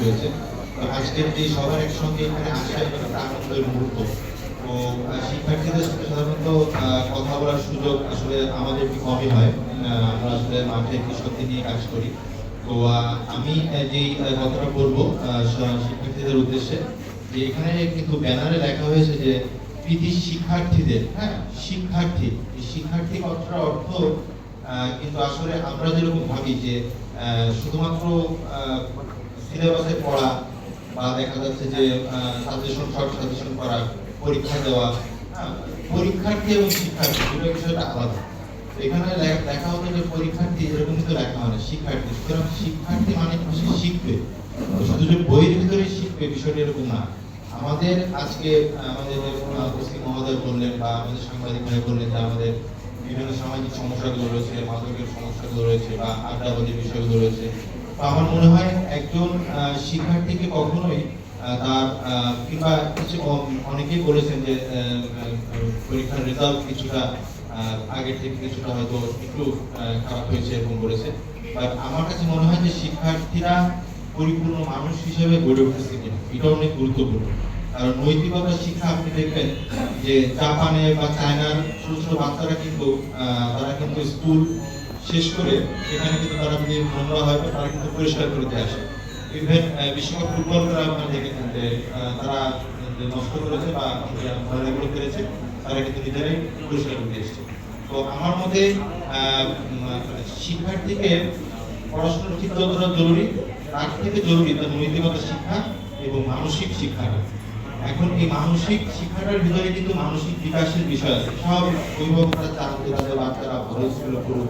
হয়েছে। তো আজকের যে সবার একসঙ্গে এখানে আসা আনন্দের মুহূর্ত। তো শিক্ষার্থীদের সাথে সাধারণত কথা বলার সুযোগ আসলে আমাদের একটু কমই হয়। আমরা আসলে মাঠে কৃষকদের নিয়ে কাজ করি। তো আমি আহ, কথাটা বলব শিক্ষার্থীদের উদ্দেশ্যে যে এখানে কিন্তু ব্যানারে লেখা হয়েছে যে কৃতি শিক্ষার্থীদের হ্যাঁ শিক্ষার্থী। শিক্ষার্থী কথাটার অর্থ কিন্তু আসলে আমরা যেরকম ভাবি যে শুধুমাত্র সিলেবাসে পড়া বা দেখা যাচ্ছে যে সাজেশন শর্ট সাজেশন করা পরীক্ষা দেওয়া হ্যাঁ, পরীক্ষার্থী এবং শিক্ষার্থী দুটো বিষয়টা আলাদা। এখানে লেখা হতো যে পরীক্ষার্থী এরকম কিন্তু লেখা হয় না শিক্ষার্থী। সুতরাং শিক্ষার্থী মানে হচ্ছে শিখবে। শুধু যে বইয়ের ভিতরে শিখবে বিষয়টা এরকম না। আমাদের আজকে আমাদের উপস্থিত মহোদয় বললেন বা আমাদের সাংবাদিক ভাই বললেন যে আমাদের বিভিন্ন সামাজিক সমস্যাগুলো রয়েছে মাদকের সমস্যাগুলো রয়েছে বা আড্ডাবাজির বিষয়গুলো রয়েছে। আমার মনে হয় একজন শিক্ষার্থীকে কখনোই তার কিংবা কিছু অ- অনেকেই বলেছেন যে পরীক্ষার রেজাল্ট কিছুটা আগের থেকে কিছুটা হয়তো একটু খারাপ হয়েছে এরকম বলেছে বাট আমার কাছে মনে হয় যে শিক্ষার্থীরা পরিপূর্ণ মানুষ হিসেবে গড়ে উঠেছে কিনা এটা অনেক গুরুত্বপূর্ণ। কারণ নৈতিকতা শিক্ষা, আপনি দেখবেন যে জাপানে বা চায়নার ছোট ছোট বাচ্চারা কিন্তু তারা কিন্তু স্কুল শেষ করে সেখানে কিন্তু তারা যদি নোংরা হয় তারা কিন্তু পরিষ্কার করে দিয়ে আসে। ইভেন বিশ্বকাপ ফুটবল খেলা আপনারা তারা নষ্ট করেছে বা মহিলাগুলো করেছে তারা কিন্তু নিজেরাই পরিষ্কার করে দিয়ে তো আমার মতে আহ, শিক্ষার্থীকে পড়াশোনা ঠিক যতটা জরুরি তার থেকে জরুরি তার নৈতিকতা শিক্ষা এবং মানসিক শিক্ষাটা এখন এই মানসিক শিক্ষাটার ভিতরে কিন্তু মানসিক বিকাশের বিষয় আছে। সব অভিভাবকরা চান যে তাদের বাচ্চারা ভালো স্কুলে পড়ুক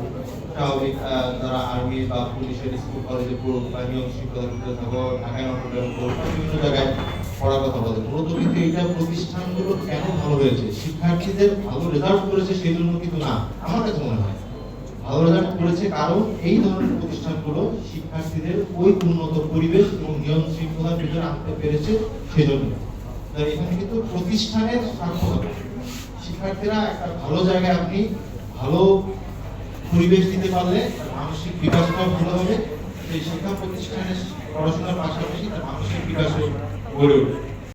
তারা আর্মি বা পুলিশের স্কুল কলেজে পড়ুক বা নিয়ম শৃঙ্খলার ভিতরে থাকো ঢাকায় নটরডেম পড়ুক বিভিন্ন জায়গায় পড়ার কথা বলে। মূলত কিন্তু এইটা প্রতিষ্ঠানগুলো কেন ভালো হয়েছে? শিক্ষার্থীদের ভালো রেজাল্ট করেছে সেই জন্য কিন্তু না, আমার কাছে মনে হয়। ভালো রেজাল্ট করেছে কারণ এই ধরনের প্রতিষ্ঠানগুলো শিক্ষার্থীদের ওই উন্নত পরিবেশ এবং নিয়ম শৃঙ্খলার ভিতরে আনতে পেরেছে সেজন্য। তাই এখানে কিন্তু প্রতিষ্ঠানের সার্থকতা শিক্ষার্থীরা একটা ভালো জায়গায় আপনি ভালো পরিবেশ দিতে পারলে মানসিক বিকাশটাও ভালো হবে। সেই শিক্ষা প্রতিষ্ঠানের পড়াশোনার পাশাপাশি তার মানসিক বিকাশও গড়ে উঠবে।